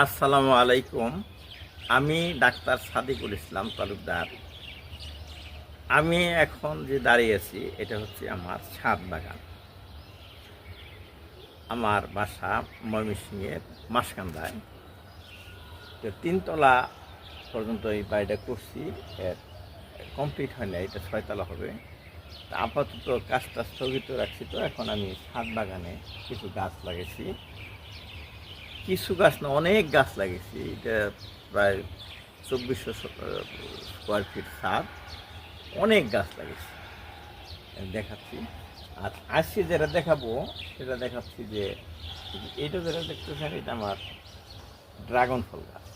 আসসালামু আলাইকুম। আমি ডাক্তার সাদিকুল ইসলাম তালুকদার। আমি এখন যে দাঁড়িয়ে আছি, এটা হচ্ছে আমার ছাদ বাগান। আমার বাসা ময়মনসিংহের মাসকান্দায়। তো তিনতলা পর্যন্ত এই বাড়িটা করছি। এর কমপ্লিট হয় না, এটা ছয়তলা হবে। তা আপাতত কাজটা স্থগিত রাখছি তো, এখন আমি ছাদ বাগানে কিছু গাছ লাগিয়েছি। কিছু গাছ না, অনেক গাছ লাগিয়েছি। এটা প্রায় চব্বিশশো স্কোয়ার ফিট সাত অনেক গাছ লাগিয়েছি। দেখাচ্ছি। আর আজকে যেটা দেখাবো, সেটা দেখাচ্ছি যে এটা যেটা দেখতেছেন, এটা আমার ড্রাগন ফল গাছ।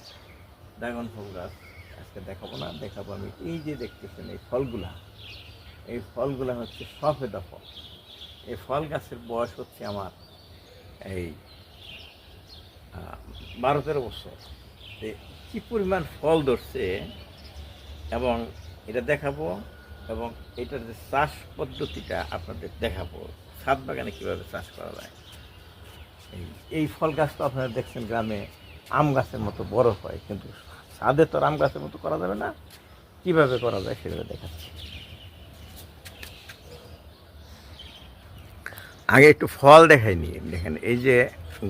ড্রাগন ফল গাছ আজকে দেখাবো না, দেখাবো আমি। এই যে দেখতেছেন, এই ফলগুলা এই ফলগুলা হচ্ছে সফেদা ফল। এই ফল গাছের বয়স হচ্ছে আমার, এই বারো তেরো বছর। কী পরিমাণ ফল ধরছে এবং এটা দেখাবো এবং এটার যে চাষ পদ্ধতিটা আপনাদের দেখাবো। ছাদ বাগানে কীভাবে চাষ করা যায়? এই ফল গাছ তো আপনারা দেখছেন গ্রামে আম গাছের মতো বড় হয়, কিন্তু ছাদে তো আম গাছের মতো করা যাবে না। কীভাবে করা যায় সেভাবে দেখাচ্ছি। আগে একটু ফল দেখাই দেখাইনি, দেখেন, এই যে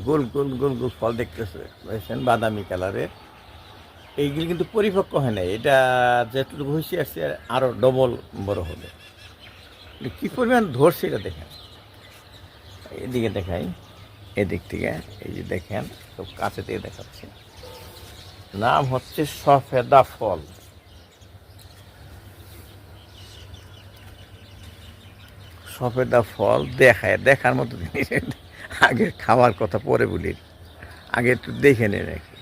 গোল গোল গোল গোল ফল দেখতেছে বুঝছেন বাদামি কালারের। এইগুলি কিন্তু পরিপক্ক হয় না এটা যেটুকু হয়েছে আসছে আরও ডবল বড় হবে। কী পরিমাণ ধরছে এটা দেখেন। এদিকে দেখাই, এদিক থেকে, এই যে দেখেন সব কাছে থেকে দেখাচ্ছে। নাম হচ্ছে সফেদা ফল। সফেদা ফল দেখায়, দেখার মতো জিনিস। আগে খাওয়ার কথা পরে বলি। আগে একটু দেখে নে নাকি।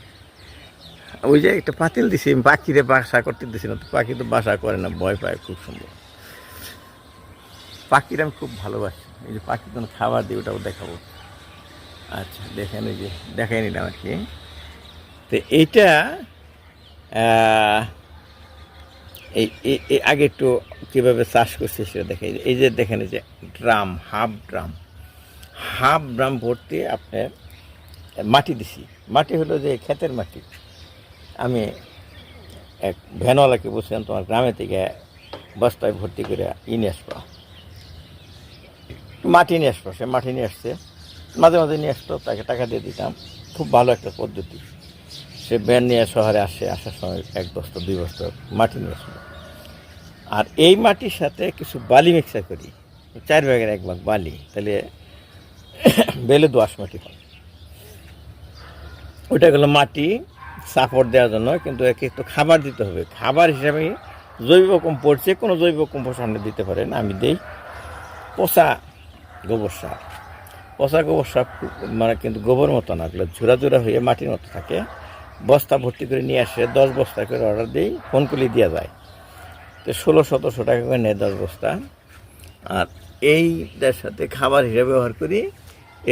ওই যে একটা পাতিল দিছি, পাখিরে বাসা করতে দিছি না তো, পাখি তো বাসা করে না, ভয় পায় খুব সুন্দর। পাখির আমি খুব ভালোবাসি। এই যে পাখি কোনো খাবার দিই, ওটাও দেখাবো। আচ্ছা দেখেন এই যে, দেখাই নিলাম আর কি। তো এইটা এই আগে একটু কীভাবে চাষ করছে সেটা দেখে এই যে দেখেন যে drum, half drum. Half drum ভর্তি আপনার মাটি দিছি। মাটি হলো যে ক্ষেতের মাটি। আমি এক ভ্যানওয়ালাকে বলছিলাম, তোমার গ্রামে থেকে বস্তায় ভর্তি করে ই নিয়ে আসব। মাটি নিয়ে আসব, সে মাটি নিয়ে আসছে। মাঝে মাঝে নিয়ে আসতো, তাকে টাকা দিয়ে দিতাম। খুব ভালো একটা পদ্ধতি। সে ভ্যান নিয়ে শহরে আসে, আসার সময় এক বস্তা, দুই বস্তা মাটি নিয়ে আর এই মাটির সাথে কিছু বালি মিক্সার করি। চার ভাগের এক ভাগ বালি, তাহলে বেলে দোয়াশ মাটি হয়। ওটা গেলো মাটি সাপোর্ট দেওয়ার জন্য, কিন্তু একে একটু খাবার দিতে হবে। খাবার হিসাবে জৈব কম্পোস্ট যে কোনো জৈব কম্পোস্ট আপনি দিতে পারেন। আমি দিই পচা গোবর সার। পচা গোবর সার মানে কিন্তু গোবর মতো না ঝুরা ঝুরা হয়ে মাটির মতো থাকে। বস্তা ভর্তি করে নিয়ে আসে, দশ বস্তা করে অর্ডার দিই ফোন করলে দেওয়া যায়। তো ষোলো সতেরোশো টাকা করে নেয় দশ বস্তা। আর এইটার সাথে খাবার হিসেবে ব্যবহার করি,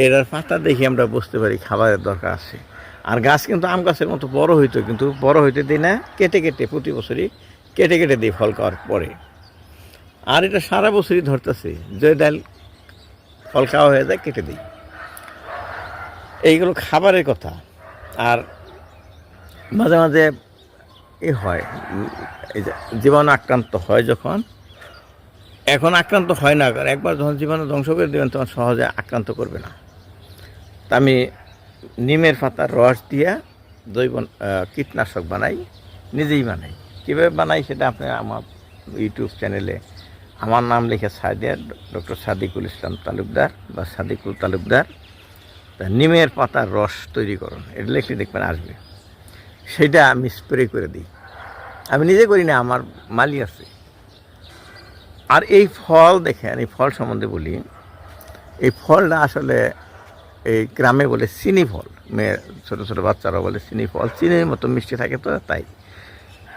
এরার পাতা দেখি আমরা বুঝতে পারি খাবারের দরকার আছে। আর গাছ কিন্তু আম গাছের মতো বড় হইতো, কিন্তু বড় হইতে দিই না, কেটে কেটে প্রতি বছরই কেটে কেটে দিই ফল খাওয়ার পরে। আর এটা সারা বছরই ধরতেছে যে ডাল ফল খাওয়া হয়ে যায়, কেটে দিই। এইগুলো খাবারের কথা। আর মাঝে মাঝে এ হয় জীবাণু আক্রান্ত হয় যখন, এখন আক্রান্ত হয় না, কারণ একবার যখন জীবাণু ধ্বংস করে দেবেন, তখন সহজে আক্রান্ত করবে না। তা আমি নিমের পাতার রস দিয়া জৈব কীটনাশক বানাই, নিজেই বানাই। কীভাবে বানাই সেটা আপনি আমার ইউটিউব চ্যানেলে, আমার নাম লিখে সাদিয়া ডক্টর সাদিকুল ইসলাম তালুকদার বা সাদিকুল তালুকদার। তা নিমের পাতার রস তৈরি করুন, এটা লিখলে দেখবেন আসবে। সেটা আমি স্প্রে করে দিই। আমি নিজে করি না, আমার মালি আছে। আর এই ফল দেখেন, এই ফল সম্বন্ধে বলি। এই ফলটা আসলে এই গ্রামে বলে চিনি ফল, মেয়ে, ছোটো ছোটো বাচ্চারা বলে চিনি ফল। চিনির মতো মিষ্টি থাকে তো, তাই।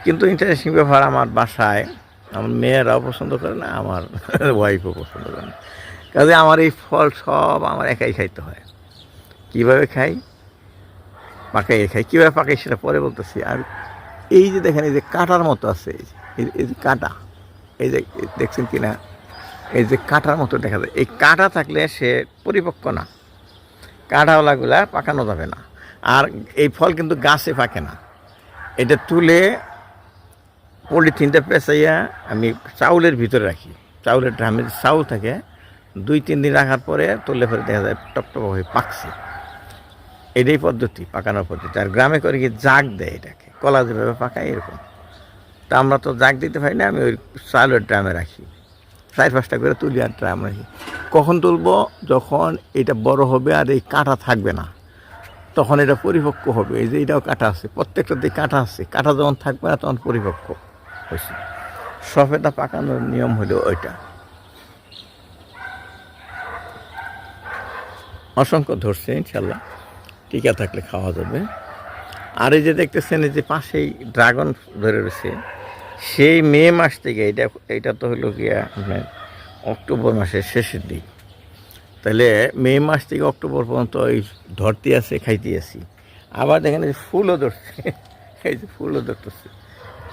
কিন্তু ইন্টারেস্টিং ব্যাপার, আমার বাসায় আমার মেয়েরাও পছন্দ করে না, আমার ওয়াইফও পছন্দ করে না। কাজে আমার এই ফল সব আমার একাই খাইতে হয়। কীভাবে খাই? পাকাই খাই। কীভাবে পাকাই সেটা পরে বলতেছি। আর এই যে দেখেন, এই যে কাটার মতো আছে, এই যে- কাটা, এই যে দেখছেন কি না এই যে কাঁটার মতো দেখা যায়। এই কাঁটা থাকলে সে পরিপক্ক না। কাঁটাওয়ালাগুলা পাকানো যাবে না। আর এই ফল কিন্তু গাছে পাকে না। এটা তুলে পলিথিনটা পেঁচাইয়া আমি চাউলের ভিতরে রাখি। চাউলের ড্রামে যে চাউল থাকে, দুই, তিন দিন রাখার পরে তুলে ফেলে দেখা যায় টপটপ হয়ে পাকছে। এটাই পদ্ধতি, পাকানোর পদ্ধতি। আর গ্রামে করে কি জাগ দেয় এটাকে? কলা যেভাবে পাকায় এরকম। তা আমরা তো জাগ দিতে পারি না, আমি ওই চাউলের ড্রামে রাখি। চার পাঁচটা করে তুলি আর ড্রাম রাখি। কখন তুলবো? যখন এটা বড় হবে আর এই কাঁটা থাকবে না, তখন এটা পরিপক্ক হবে। এই যে এটাও কাঁটা আছে প্রত্যেকটা প্রত্যেকটাতেই কাঁটা আছে। কাঁটা যখন থাকবে না, তখন পরিপক্ক হয়েছে। সফেদা পাকানোর নিয়ম হলো ওইটা। অসংখ্য ধরছে, ইনশাল্লাহ। টিকা থাকলে খাওয়া যাবে। আর এই যে দেখতেছেন, এই যে পাশেই ড্রাগন ধরে রয়েছে, সেই মে মাস থেকে এটা এটা তো হলো গিয়া আপনার অক্টোবর মাসের শেষের দিক। তাহলে মে মাস থেকে অক্টোবর পর্যন্ত ওই ধরতে আছে খাইতে আছি। আবার দেখেন এই ফুলও ধরছে, এই যে ফুলও ধরতেছে,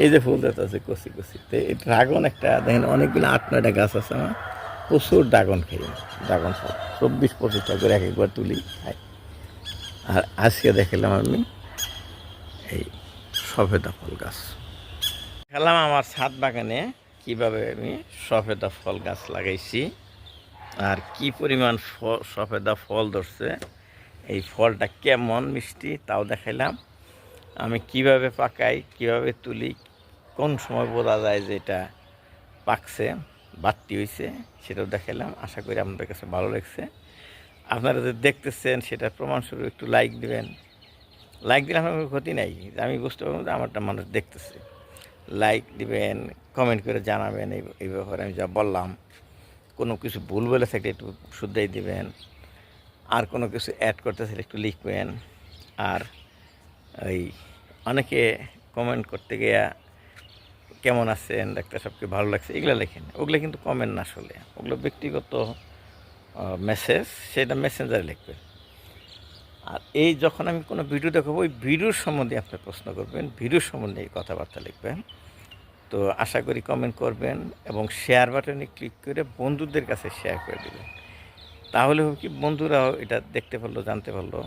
এই যে ফুল ধরতেছে, কষি কষি। তো এই ড্রাগন একটা, দেখেন অনেকগুলো আট, নয়টা গাছ আছে আমার, প্রচুর ড্রাগন খাই, ড্রাগন ফল। চব্বিশ পঁচিশটা করে এক একবার তুলি, খাই। আর আজকে দেখলাম আমি এই সফেদা ফল গাছ। খেলাম আমার ছাদ বাগানে কীভাবে আমি সফেদা ফল গাছ লাগাইছি আর কি পরিমাণ সফেদা ফল ধরছে। এই ফলটা কেমন মিষ্টি তাও দেখাইলাম। আমি কীভাবে পাকাই, কীভাবে তুলি, কোন সময় বোঝা যায় যে এটা পাকছে, বাড়তি হয়েছে সেটাও দেখাইলাম। আশা করি আপনাদের কাছে ভালো লাগছে। আপনারা যে দেখতেছেন সেটা প্রমাণস্বরূপ একটু লাইক দেবেন। লাইক দিলে আমার কোনো ক্ষতি নাই। আমি বুঝতে পারব যে আমারটা মানুষ দেখতেছে। লাইক দিবেন কমেন্ট করে জানাবেন, এই এই ব্যাপারে আমি যা বললাম। কোনো কিছু ভুল বলে থাকলে একটু শুদ্ধই দিবেন। আর কোনো কিছু অ্যাড করতে চাইলে একটু লিখবেন। আর ওই অনেকে কমেন্ট করতে গিয়া কেমন আছেন, ডাক্তার সবকে ভালো লাগছে? এগুলো লেখেন। ওগুলো কিন্তু কমেন্ট না আসলে। ওগুলো ব্যক্তিগত মেসেজ সেটা মেসেঞ্জারে লিখবেন আর এই যখন আমি কোনো ভিডিও দেখাবো, ওই ভিডিওর সম্বন্ধে আপনি প্রশ্ন করবেন ভিডিওর সম্বন্ধে কথাবার্তা লিখবেন। তো আশা করি কমেন্ট করবেন এবং শেয়ার বাটনে ক্লিক করে বন্ধুদের কাছে শেয়ার করে দেবেন। তাহলে কি, বন্ধুরাও এটা দেখতে পারল, জানতে পারল,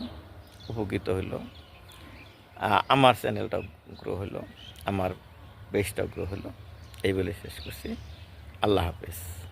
উপকৃত হইল। আ- আমার চ্যানেলটাও গ্রো হলো আমার বেশটাও গ্রো হলো এই বলে শেষ করছি। আল্লাহ হাফেজ।